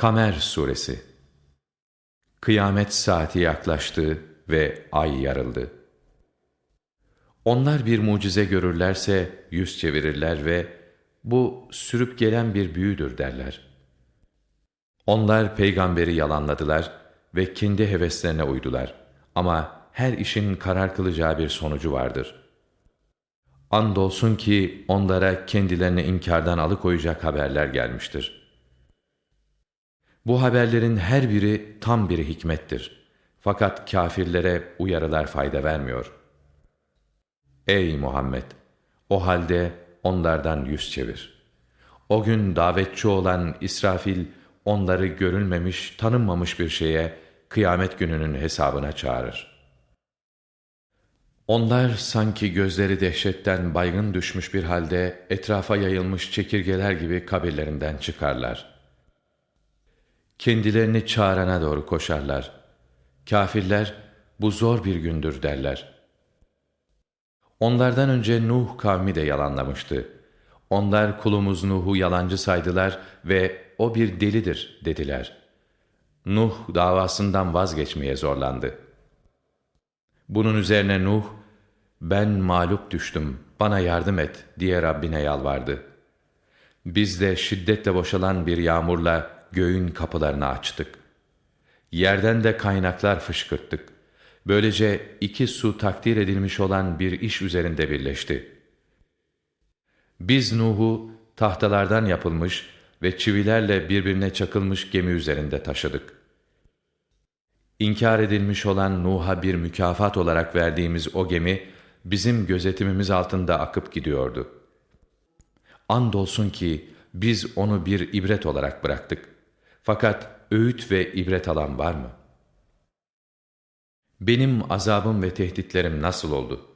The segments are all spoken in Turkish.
Kamer Suresi Kıyamet saati yaklaştı ve ay yarıldı. Onlar bir mucize görürlerse yüz çevirirler ve bu sürüp gelen bir büyüdür derler. Onlar peygamberi yalanladılar ve kendi heveslerine uydular. Ama her işin karar kılacağı bir sonucu vardır. Andolsun ki onlara kendilerini inkardan alıkoyacak haberler gelmiştir. Bu haberlerin her biri tam bir hikmettir. Fakat kâfirlere uyarılar fayda vermiyor. Ey Muhammed! O halde onlardan yüz çevir. O gün davetçi olan İsrafil, onları görülmemiş, tanınmamış bir şeye, kıyamet gününün hesabına çağırır. Onlar sanki gözleri dehşetten baygın düşmüş bir halde etrafa yayılmış çekirgeler gibi kabirlerinden çıkarlar. Kendilerini çağırana doğru koşarlar. Kafirler bu zor bir gündür derler. Onlardan önce Nuh kavmi de yalanlamıştı. Onlar kulumuz Nuh'u yalancı saydılar ve o bir delidir dediler. Nuh davasından vazgeçmeye zorlandı. Bunun üzerine Nuh, ben mağlup düştüm, bana yardım et diye Rabbine yalvardı. Biz de şiddetle boşalan bir yağmurla göğün kapılarını açtık. Yerden de kaynaklar fışkırttık. Böylece iki su takdir edilmiş olan bir iş üzerinde birleşti. Biz Nuh'u tahtalardan yapılmış ve çivilerle birbirine çakılmış gemi üzerinde taşıdık. İnkar edilmiş olan Nuh'a bir mükafat olarak verdiğimiz o gemi, bizim gözetimimiz altında akıp gidiyordu. Andolsun ki biz onu bir ibret olarak bıraktık. Fakat öğüt ve ibret alan var mı? Benim azabım ve tehditlerim nasıl oldu?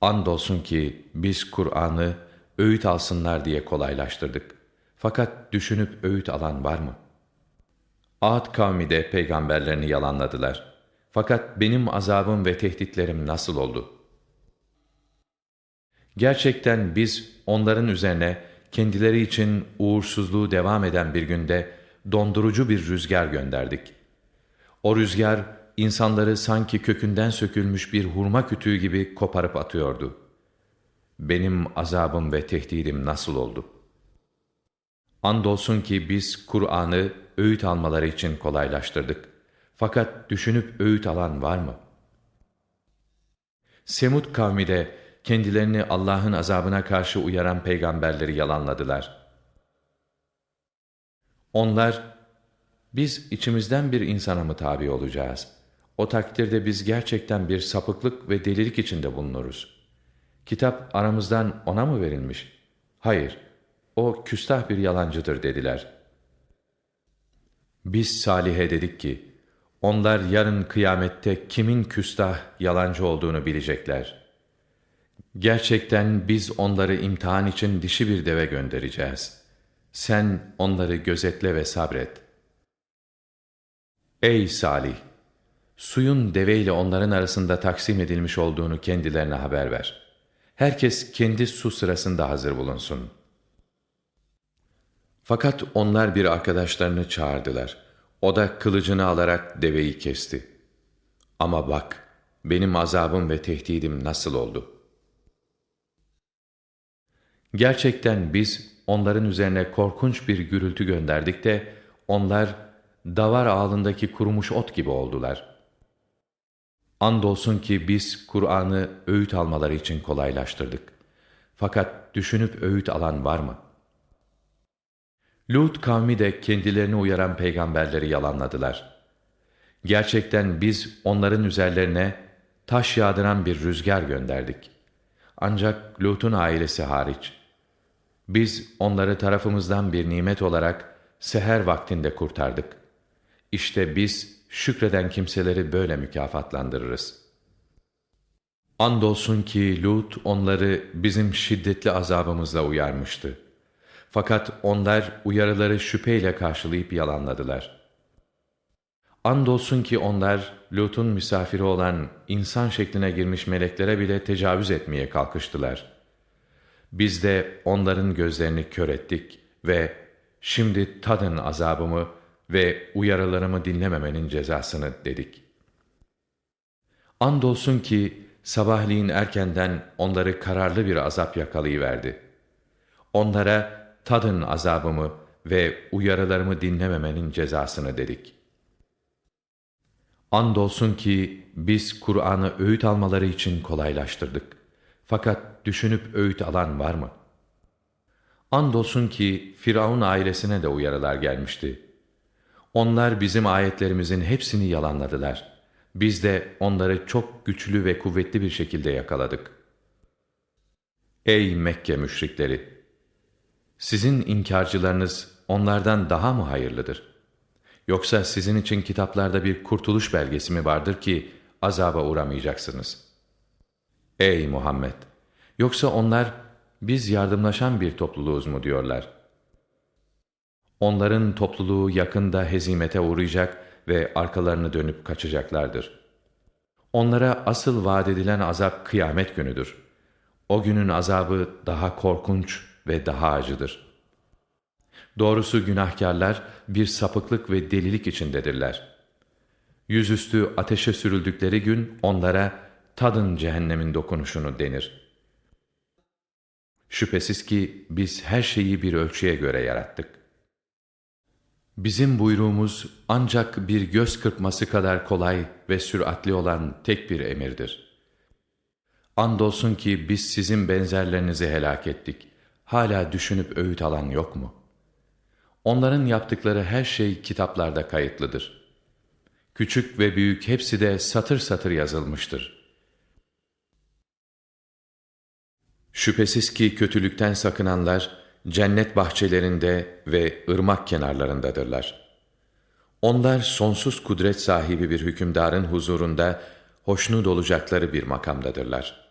Andolsun ki biz Kur'an'ı öğüt alsınlar diye kolaylaştırdık. Fakat düşünüp öğüt alan var mı? Ad kavmi de peygamberlerini yalanladılar. Fakat benim azabım ve tehditlerim nasıl oldu? Gerçekten biz onların üzerine kendileri için uğursuzluğu devam eden bir günde dondurucu bir rüzgar gönderdik. O rüzgar insanları sanki kökünden sökülmüş bir hurma kütüğü gibi koparıp atıyordu. Benim azabım ve tehdidim nasıl oldu? Andolsun ki biz Kur'an'ı öğüt almaları için kolaylaştırdık. Fakat düşünüp öğüt alan var mı? Semud kavmi de kendilerini Allah'ın azabına karşı uyaran peygamberleri yalanladılar. Onlar, biz içimizden bir insana mı tabi olacağız? O takdirde biz gerçekten bir sapıklık ve delilik içinde bulunuruz. Kitap aramızdan ona mı verilmiş? Hayır, o küstah bir yalancıdır dediler. Biz Salih'e dedik ki, onlar yarın kıyamette kimin küstah, yalancı olduğunu bilecekler. Gerçekten biz onları imtihan için dişi bir deve göndereceğiz. Sen onları gözetle ve sabret. Ey Salih! Suyun deveyle onların arasında taksim edilmiş olduğunu kendilerine haber ver. Herkes kendi su sırasında hazır bulunsun.'' Fakat onlar bir arkadaşlarını çağırdılar. O da kılıcını alarak deveyi kesti. Ama bak, benim azabım ve tehdidim nasıl oldu? Gerçekten biz onların üzerine korkunç bir gürültü gönderdik de, onlar davar ağlındaki kurumuş ot gibi oldular. Andolsun ki biz Kur'an'ı öğüt almaları için kolaylaştırdık. Fakat düşünüp öğüt alan var mı?'' Lut kavmi de kendilerini uyaran peygamberleri yalanladılar. Gerçekten biz onların üzerlerine taş yağdıran bir rüzgar gönderdik. Ancak Lut'un ailesi hariç. Biz onları tarafımızdan bir nimet olarak seher vaktinde kurtardık. İşte biz şükreden kimseleri böyle mükafatlandırırız. Andolsun ki Lut onları bizim şiddetli azabımızla uyarmıştı. Fakat onlar uyarıları şüpheyle karşılayıp yalanladılar. Andolsun ki onlar Lut'un misafiri olan insan şekline girmiş meleklere bile tecavüz etmeye kalkıştılar. Biz de onların gözlerini kör ettik ve Şimdi tadın azabımı ve uyarılarımı dinlememenin cezasını dedik. Andolsun ki sabahleyin erkenden onları kararlı bir azap yakalayıverdi. Onlara tadın azabımı ve uyarılarımı dinlememenin cezasını dedik. Andolsun ki biz Kur'an'ı öğüt almaları için kolaylaştırdık. Fakat düşünüp öğüt alan var mı? Andolsun ki Firavun ailesine de uyarılar gelmişti. Onlar bizim ayetlerimizin hepsini yalanladılar. Biz de onları çok güçlü ve kuvvetli bir şekilde yakaladık. Ey Mekke müşrikleri! Sizin inkarcılarınız onlardan daha mı hayırlıdır? Yoksa sizin için kitaplarda bir kurtuluş belgesi mi vardır ki azaba uğramayacaksınız? Ey Muhammed! Yoksa onlar biz yardımlaşan bir topluluğuz mu diyorlar? Onların topluluğu yakında hezimete uğrayacak ve arkalarını dönüp kaçacaklardır. Onlara asıl vaat edilen azap kıyamet günüdür. O günün azabı daha korkunç ve daha acıdır. Doğrusu günahkarlar bir sapıklık ve delilik içindedirler. Yüzüstü ateşe sürüldükleri gün onlara tadın cehennemin dokunuşunu denir. Şüphesiz ki biz her şeyi bir ölçüye göre yarattık. Bizim buyruğumuz ancak bir göz kırpması kadar kolay ve süratli olan tek bir emirdir. Andolsun ki biz sizin benzerlerinizi helak ettik. Hala düşünüp öğüt alan yok mu? Onların yaptıkları her şey kitaplarda kayıtlıdır. Küçük ve büyük hepsi de satır satır yazılmıştır. Şüphesiz ki kötülükten sakınanlar, cennet bahçelerinde ve ırmak kenarlarındadırlar. Onlar sonsuz kudret sahibi bir hükümdarın huzurunda hoşnut olacakları bir makamdadırlar.